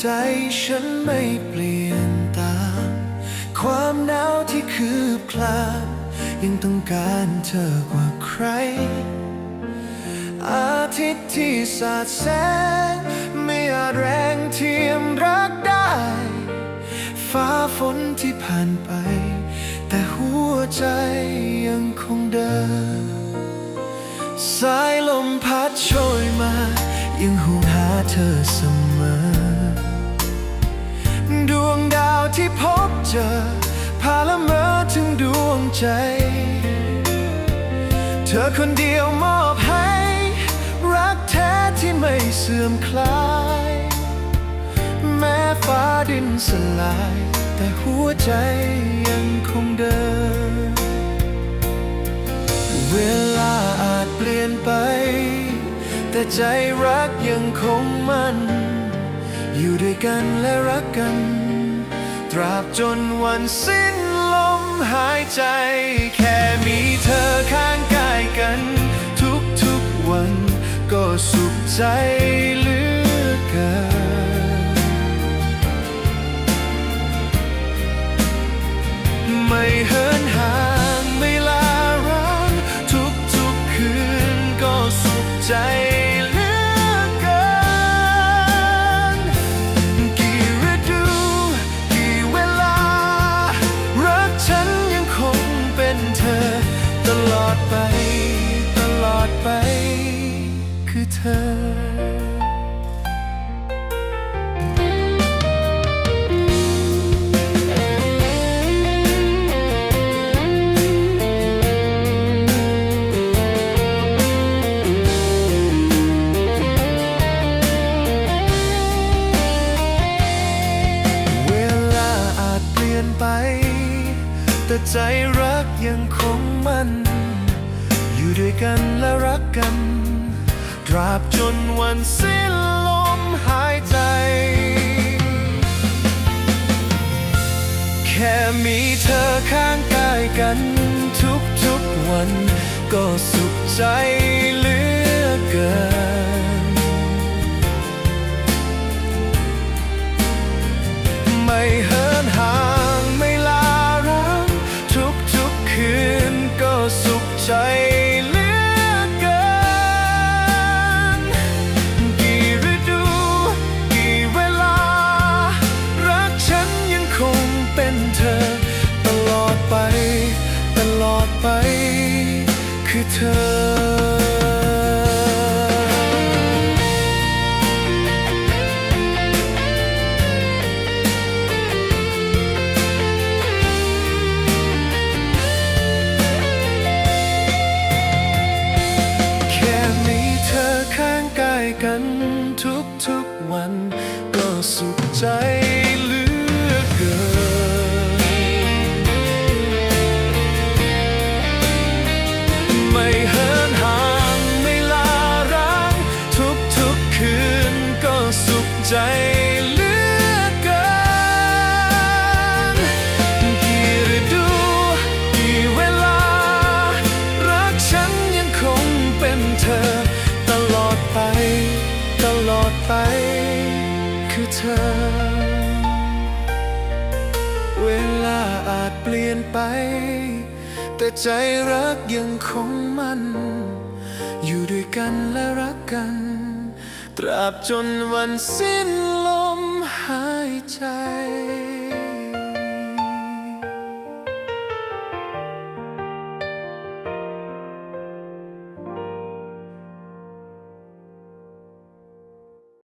ใจฉันไม่เปลี่ยนตาม ความหนาวที่คืบคลานยังต้องการเธอกว่าใคร อาทิตย์ที่สาดแสง ไม่อาจแรงเทียมรักได้ ฟ้าฝนที่ผ่านไป แต่หัวใจยังคงเดิน สายลมพัดโชยมา ยังห่วงหาเธอเสมอ ละเมอถึงดวงใจ เธอคนเดียวมอบให้ รักแท้ที่ไม่เสื่อมคลาย แม้ฟ้าดินสลาย แต่หัวใจยังคงเดิน เวลาอาจเปลี่ยนไป แต่ใจรักยังคงมันอยู่ด้วยกันและรักกัน ตราบจนวันสิ้น หายใจ แค่มีเธอข้างกายกัน ทุกๆวัน ก็สุขใจเหลือเกินไม่เหินห่างไม่ลาร้างทุกๆคืนก็สุขใจ ไป ตลอดไป คือเธอเวลาอาจเปลี่ยนไปแต่ใจรักยังคง ด้วยกันและรักกัน ตราบจนวันสิ้นลมหายใจ แค่มีเธอข้างกายกันทุกๆวันก็สุขใจ อดไป คือเธอแค่มีเธอข้างกายกันทุกๆวันก็สุขใจ ดไป คือเธอ เวลาอาจเปลี่ยนไป แต่ใจรักยังคงมัน อยู่ด้วยกันและรักกัน ตราบจนวันสิ้นลมหายใจ